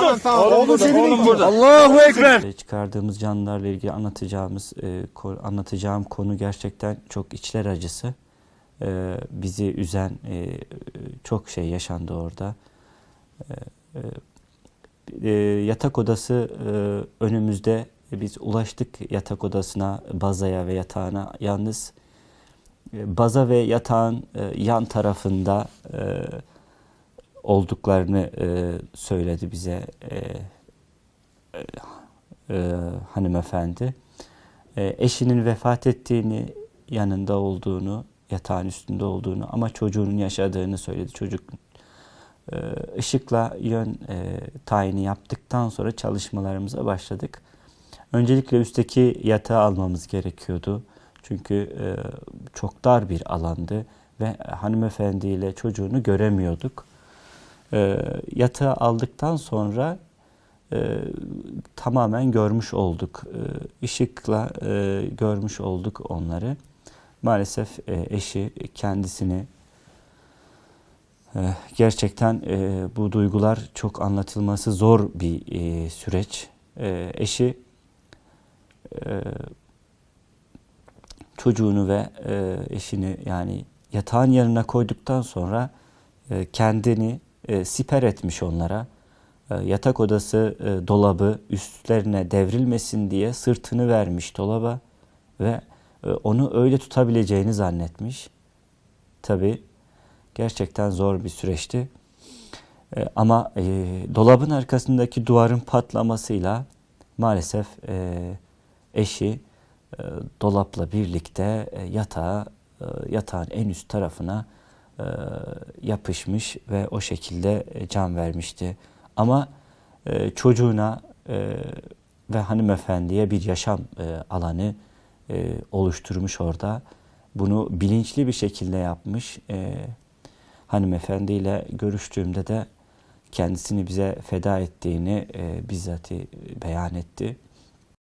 Tamam tamam. Oğlum seni oğlum bekliyor. burada. Allahu Ekber. Çıkardığımız canlılarla ilgili anlatacağımız e, ko- anlatacağım konu gerçekten çok içler acısı. E, bizi üzen e, çok şey yaşandı orada. E, e, e, yatak odası e, önümüzde biz ulaştık yatak odasına, bazaya ve yatağına. Yalnız e, baza ve yatağın e, yan tarafında e, olduklarını e, söyledi bize e, e, hanımefendi. E, eşinin vefat ettiğini, yanında olduğunu, yatağın üstünde olduğunu ama çocuğunun yaşadığını söyledi. Çocuk e, ışıkla yön e, tayini yaptıktan sonra çalışmalarımıza başladık. Öncelikle üstteki yatağı almamız gerekiyordu. Çünkü e, çok dar bir alandı ve hanımefendiyle çocuğunu göremiyorduk. E, yatağı aldıktan sonra e, tamamen görmüş olduk. E, ışıkla e, görmüş olduk onları. Maalesef e, eşi kendisini e, gerçekten e, bu duygular çok anlatılması zor bir e, süreç. E, eşi e, çocuğunu ve e, eşini yani yatağın yanına koyduktan sonra e, kendini e, siper etmiş onlara. E, yatak odası e, dolabı üstlerine devrilmesin diye sırtını vermiş dolaba ve e, onu öyle tutabileceğini zannetmiş. Tabi gerçekten zor bir süreçti. E, ama e, dolabın arkasındaki duvarın patlamasıyla maalesef e, eşi e, dolapla birlikte e, yatağa e, yatağın en üst tarafına yapışmış ve o şekilde e, can vermişti. Ama e, çocuğuna e, ve hanımefendiye bir yaşam e, alanı e, oluşturmuş orada. Bunu bilinçli bir şekilde yapmış. E, hanımefendiyle görüştüğümde de kendisini bize feda ettiğini e, bizzat beyan etti.